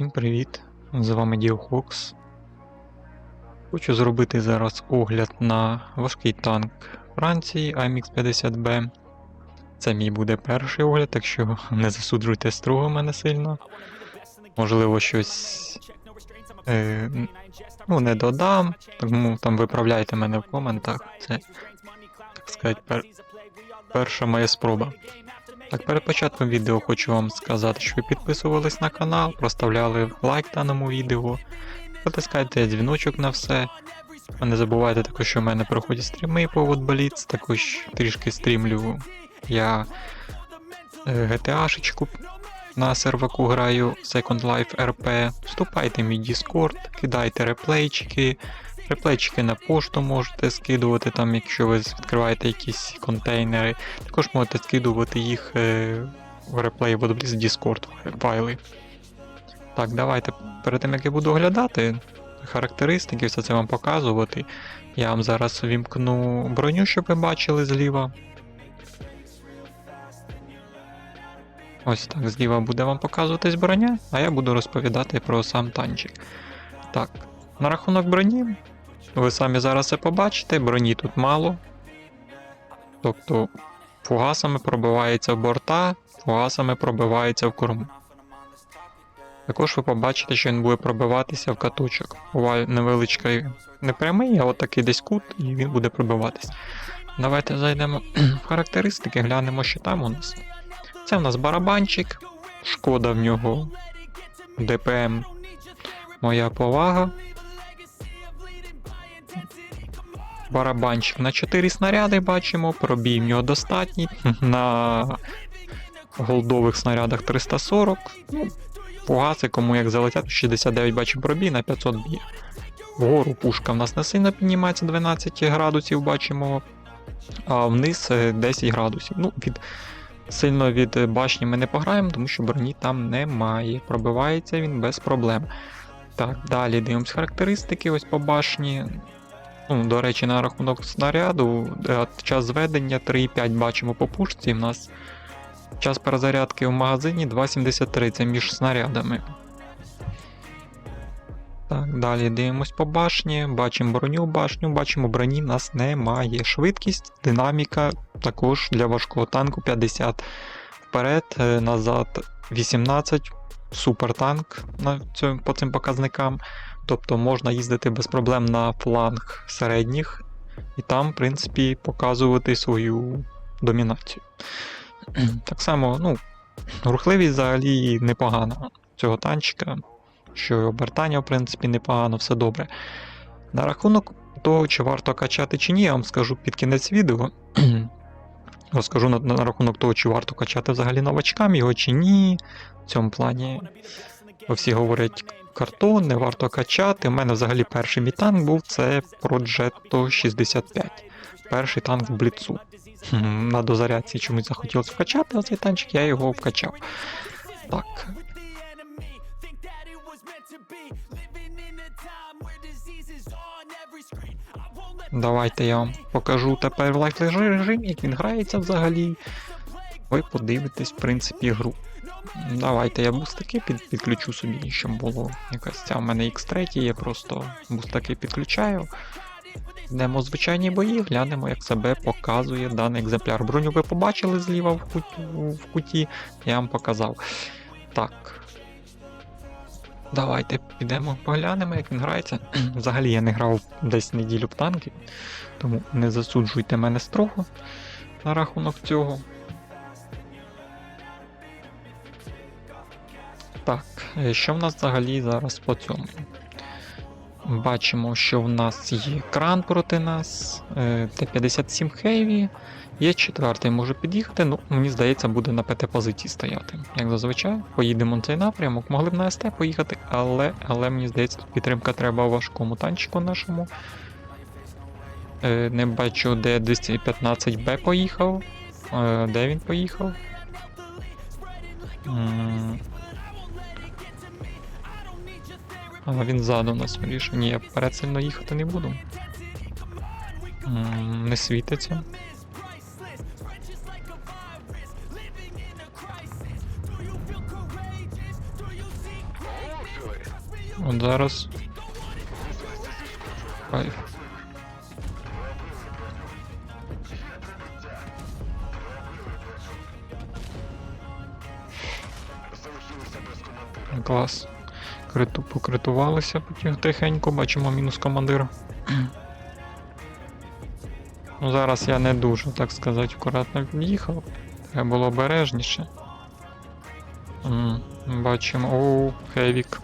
Всім привіт! З вами Діохокс. Хочу зробити зараз огляд на важкий танк Франції AMX 50B. Це мій буде перший огляд, так що не засуджуйте строго мене сильно. Можливо, щось е, ну, не додам, тому там виправляйте мене в коментах. Це, так сказати, пер... перша моя спроба. Так, перед початком відео хочу вам сказати, що ви підписувались на канал, проставляли лайк даному відео, потискайте дзвіночок на все. А не забувайте також, що в мене проходять стріми по Wotblitz, також трішки стрімлю я е, GTA-шечку на серваку граю Second Life RP. Вступайте в мій Discord, кидайте реплейчики. Реплейчики на пошту можете скидувати, там, якщо ви відкриваєте якісь контейнери. Також можете скидувати їх е, в реплей в Discord файли. Так, давайте перед тим як я буду оглядати характеристики, все це вам показувати. Я вам зараз вімкну броню, щоб ви бачили зліва. Ось так, зліва буде вам показуватись броня, а я буду розповідати про сам танчик. Так, на рахунок броні, ви самі зараз це побачите, броні тут мало. Тобто фугасами пробивається в борта, фугасами пробивається в корму. Також ви побачите, що він буде пробиватися в каточок. Буває невеличкий, не прямий, а от такий десь кут, і він буде пробиватися. Давайте зайдемо в характеристики, глянемо, що там у нас. Це в нас барабанчик, шкода в нього, ДПМ, моя повага. Барабанчик на 4 снаряди бачимо, пробій в нього достатній. На голдових снарядах 340. Ну, Фугаси, кому як залетять, 69 бачимо пробій на 500 б'є. Вгору пушка в нас не сильно піднімається 12 градусів, бачимо, а вниз е, 10 градусів. Ну, від, Сильно від башні ми не пограємо, тому що броні там немає. Пробивається він без проблем. Так, далі дивимось характеристики ось по башні. Ну, До речі, на рахунок снаряду, е, час зведення 3,5 бачимо по пушці. У нас час перезарядки в магазині 2,73, це між снарядами. Так, далі дивимось по башні, бачимо броню башню, бачимо, броні нас немає. Швидкість, динаміка також для важкого танку 50 вперед, е, назад 18, супер танк на по цим показникам. Тобто можна їздити без проблем на фланг середніх і там, в принципі, показувати свою домінацію. Так само, ну, рухливість взагалі непогана цього танчика, що і обертання, в принципі, непогано, все добре. На рахунок того, чи варто качати чи ні, я вам скажу під кінець відео. Розкажу на, на рахунок того, чи варто качати взагалі новачкам його чи ні. В цьому плані всі говорять картон, не варто качати. У мене взагалі перший мій танк був це Progetto 65. Перший танк в Бліцу. На дозарядці чомусь захотілося вкачати, а цей танчик я його вкачав. Так. Давайте я вам покажу тепер лайф режимі, як він грається взагалі. Ви подивитесь, в принципі, гру. Давайте я бустаки під, підключу собі, щоб було якась ця. У мене X3, я просто бустаки підключаю. Йдемо в звичайні бої, глянемо, як себе показує даний екземпляр. Броню ви побачили зліва в куті, в куті я вам показав. Так. Давайте підемо поглянемо, як він грається. Взагалі я не грав десь неділю в танки, тому не засуджуйте мене строго на рахунок цього. Так, е, що в нас взагалі зараз по цьому? Бачимо, що в нас є кран проти нас, е, Т-57 Heavy, є четвертий може під'їхати, ну, мені здається, буде на ПТ-позиції стояти. Як зазвичай, поїдемо на цей напрямок, могли б на СТ поїхати, але але мені здається, підтримка треба важкому танчику нашому. Е, Не бачу, де 215Б поїхав. Е, Де він поїхав? А він ззаду нас вирішив. Ні, я вперед сильно їхати не буду. Не світиться. От зараз. Кайф. Клас. Криту покритувалися тихенько, бачимо мінус командира. Ну, зараз я не дуже, так сказати, акуратно в'їхав. Треба було обережніше. М, Бачимо. Оу, Хевік.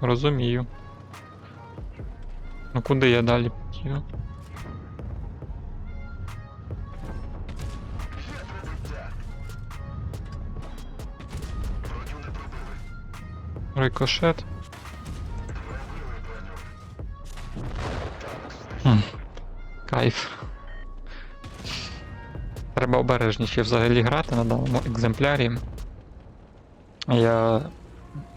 Розумію. Ну куди я далі піду? Рикошет. Хм. Кайф. Треба обережніше взагалі грати на даному екземплярі. Я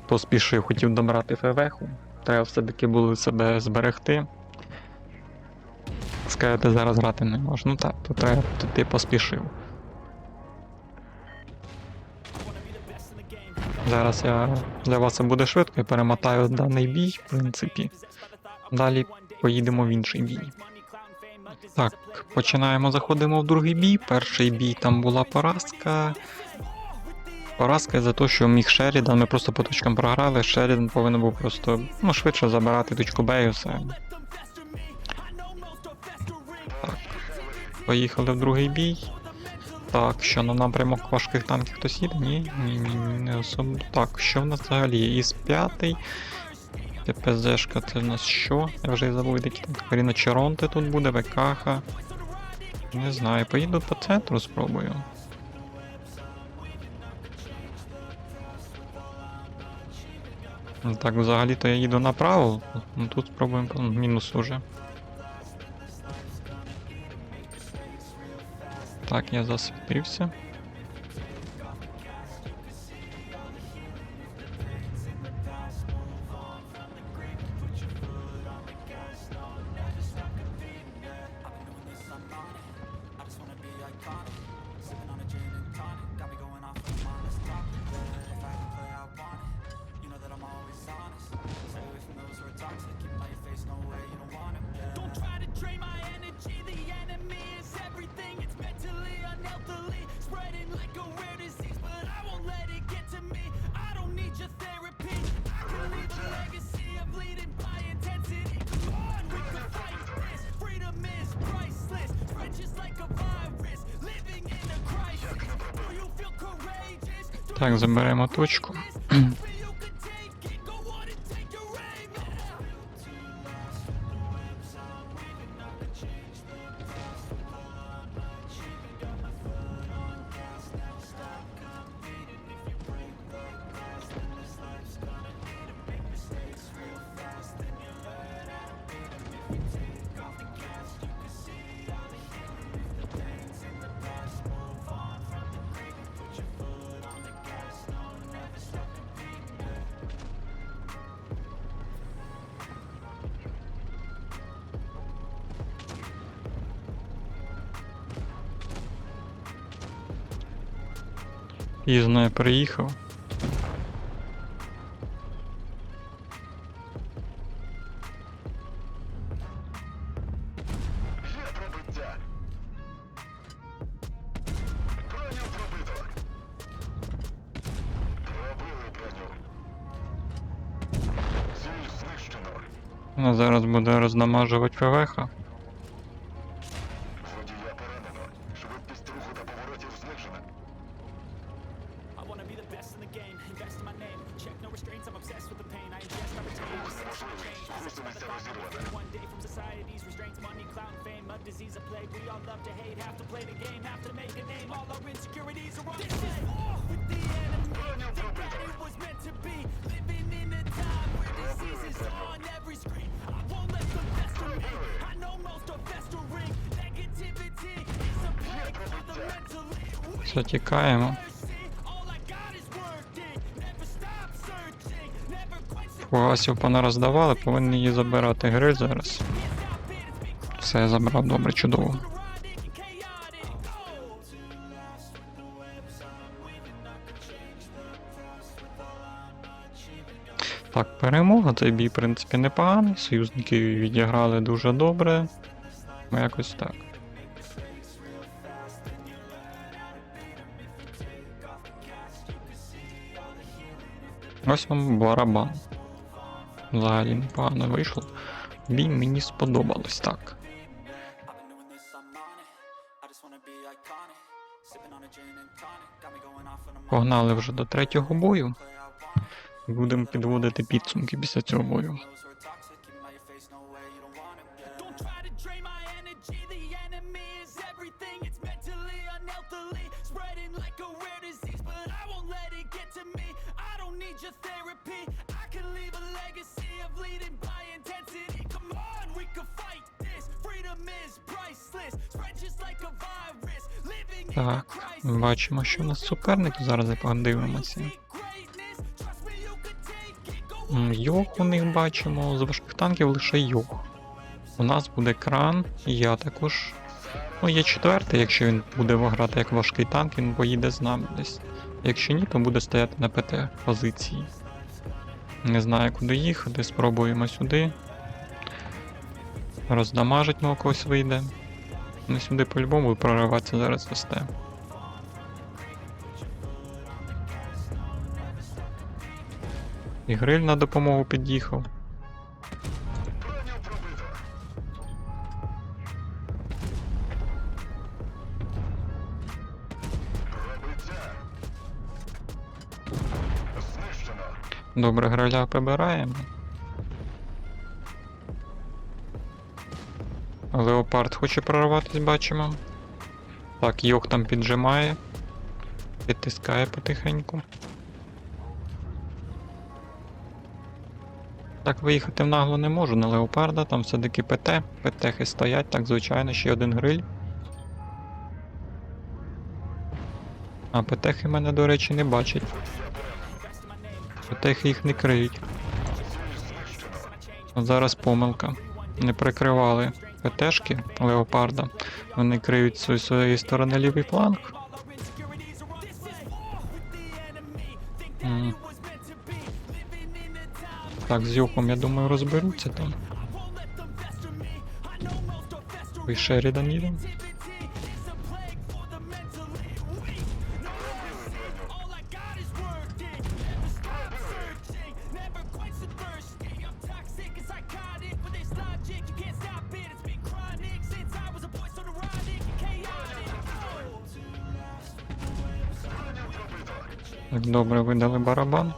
поспішив, хотів добрати ФВХу. Треба все-таки було себе зберегти. Сказати, зараз грати не можна. Ну так, то треба, то ти поспішив. Зараз я для вас буде швидко і перемотаю даний бій, в принципі. Далі поїдемо в інший бій. Так, починаємо, заходимо в другий бій. Перший бій там була поразка. Поразка за те, що міг Шерідан, ми просто по точкам програли. Шерідан повинен був просто ну, швидше забирати точку Б і все. Так. Поїхали в другий бій. Так, що на напрямок важких танків хтось їде? Ні, ні, ні, не особо. Так, що в нас взагалі є? Іс 5. ТПЗшка, це в нас що? Я вже і забув, які там Каріна Черонте тут буде, ВКХ. Не знаю, поїду по центру спробую. Так, взагалі-то я їду направо, ну тут спробуємо мінус уже. Так, я засвітився. Так, заберемо точку. знищено. Вона зараз буде роздамажувати ФВХ. неможливий. change. Гусениця розірвана. One day from society's restraints, money, clout, and fame, a disease, a plague. We all love to hate, have to play the game, have to make a name. All our insecurities are on display. War with the enemy, Броню think that пробито. it was meant to be. Living in a time where disease is on every screen. I won't let them fester me. I know most are festering. Negativity is a plague for the mentally weak. Все, тікаємо. Фугасів понароздавали, повинні її забирати гри зараз. Все, я забрав добре, чудово. Так, перемога. Цей бій, в принципі, непоганий. Союзники відіграли дуже добре. Ну, якось так. Ось вам барабан. Взагалі непогано вийшло. Бій мені сподобалось так. Погнали вже до третього бою. Будемо підводити підсумки після цього бою. Так, бачимо, що у нас суперник. Зараз подивимося. Йох у них бачимо, з важких танків лише йох. У нас буде кран, я також. Ну, є четвертий, якщо він буде грати як важкий танк, він поїде з нами десь. Якщо ні, то буде стояти на ПТ позиції. Не знаю, куди їхати, спробуємо сюди. Роздамажить на когось вийде. Ну сюди по-любому прориватися зараз СТ. І гриль на допомогу під'їхав. Добре, граля прибираємо. Леопард хоче прорватися, бачимо. Так, Йох там піджимає. Підтискає потихеньку. Так, виїхати в нагло не можу на леопарда, там все-таки ПТ. ПТхи стоять, так, звичайно, ще один гриль. А ПТхи мене, до речі, не бачать. ПТхи їх не криють. От зараз помилка. Не прикривали ПТшки Леопарда. Вони криють зі своєї сторони лівий фланг. Так, з Йохом, я думаю, розберуться там. І Шерідан. Так, добре, видали барабан.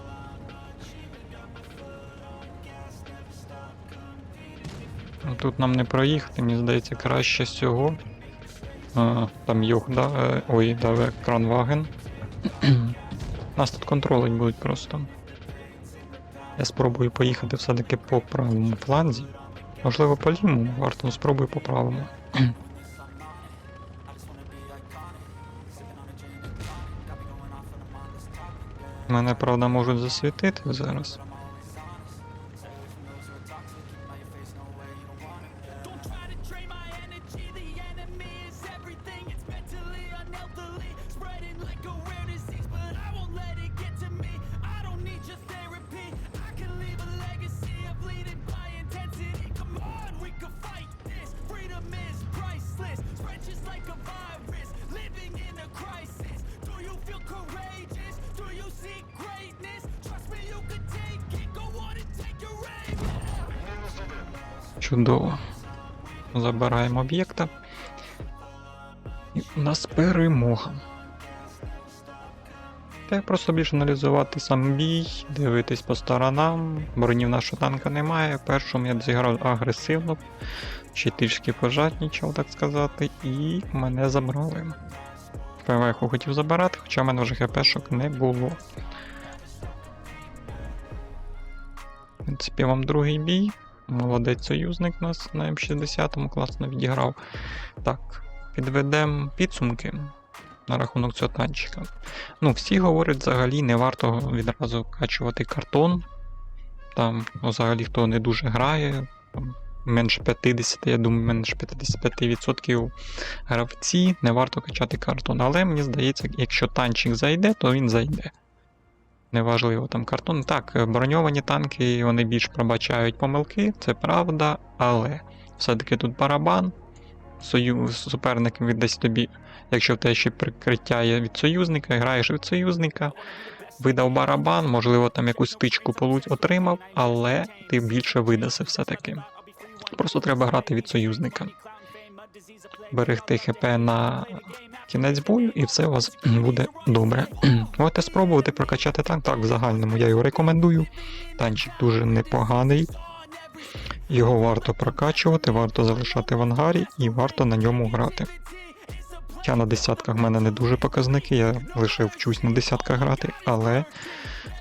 Ну, Тут нам не проїхати, мені здається, краще всього. А, там Йох, да, е, ой, даве кранваген. Нас тут контролить будуть просто. Я спробую поїхати все-таки по правому фланзі. Можливо, по лівому, варто спробую по правому. Мене, правда, можуть засвітити зараз. Чудово. Забираємо об'єкта. І у нас перемога. Та просто більше аналізувати сам бій, дивитись по сторонам. Бронів нашого танка немає. Першому я зіграв агресивно, ще трішки пожаднічав, так сказати, і мене забрали. ПВХ хотів забирати, хоча в мене вже хпшок не було. В принципі, вам другий бій. Молодець союзник нас на М60 класно відіграв. Так, підведемо підсумки на рахунок цього танчика. Ну, всі говорять, взагалі не варто відразу качувати картон. Там, ну, взагалі, хто не дуже грає, там, менше 50, я думаю, менше 55% гравці, не варто качати картон. Але мені здається, якщо танчик зайде, то він зайде. Неважливо там картон. Так, е, броньовані танки вони більш пробачають помилки, це правда, але все-таки тут барабан. Сою... Суперник віддасть тобі, якщо в тебе ще прикриття є від союзника, граєш від союзника, видав барабан, можливо, там якусь стичку отримав, але ти більше видаси все-таки. Просто треба грати від союзника. Берегти ХП на кінець бою, і все у вас буде добре. Можете спробувати прокачати танк. Так, в загальному я його рекомендую. Танчик дуже непоганий. Його варто прокачувати, варто залишати в ангарі і варто на ньому грати. Я на десятках в мене не дуже показники, я лише вчусь на десятках грати, але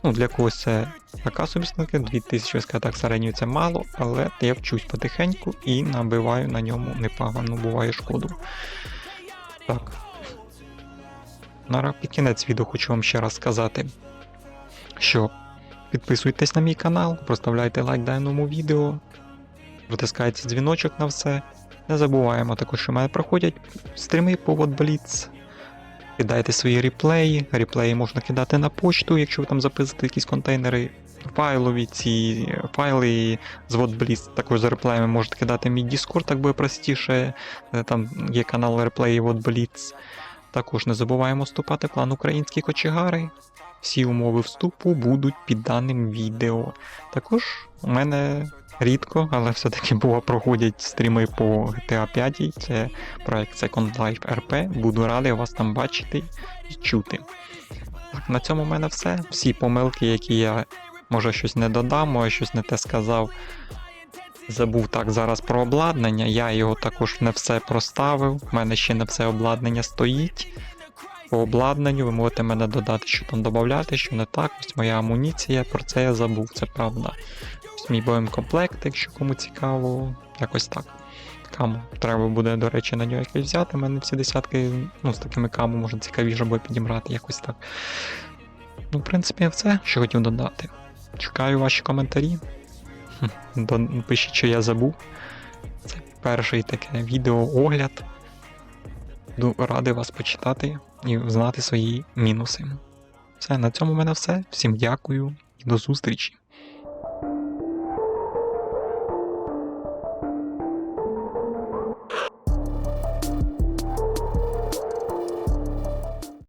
ну, для когось це така собі сники, 2000 СК так середньо це мало, але я вчусь потихеньку і набиваю на ньому непогано буває шкоду. Так. На під кінець відео хочу вам ще раз сказати, що підписуйтесь на мій канал, проставляйте лайк даному відео, протискайте дзвіночок на все. Не забуваємо також, що в мене проходять стріми по WhatBlitz. Кидайте свої реплеї. Реплеї можна кидати на почту, якщо ви там записуєте якісь контейнери. Файлові ці файли з WhatBlitz також за реплеями можете кидати мій Discord, так буде простіше. Е, Там є канал реплеї WhatBlitz. Також не забуваємо вступати в клан Українські кочегари. Всі умови вступу будуть під даним відео. Також у мене рідко, але все-таки було проходять стріми по GTA 5. Це проект Second Life RP. Буду радий вас там бачити і чути. Так, на цьому в мене все. Всі помилки, які я може щось не додам, може щось не те сказав. Забув так зараз про обладнання. Я його також не все проставив. У мене ще не все обладнання стоїть. По обладнанню ви можете мене додати, що там додати, що не так. Ось моя амуніція, про це я забув, це правда. Ось мій боємкомплект, якщо кому цікаво, якось так. Каму. Треба буде, до речі, на нього якось взяти. У мене всі десятки, ну, з такими каму можна цікавіше буде підібрати, якось так. Ну, в принципі, все, що хотів додати. Чекаю ваші коментарі. Пишіть, що я забув. Це перший таке відео-огляд. Буду радий вас почитати і знати свої мінуси. Все, на цьому в мене все. Всім дякую і до зустрічі!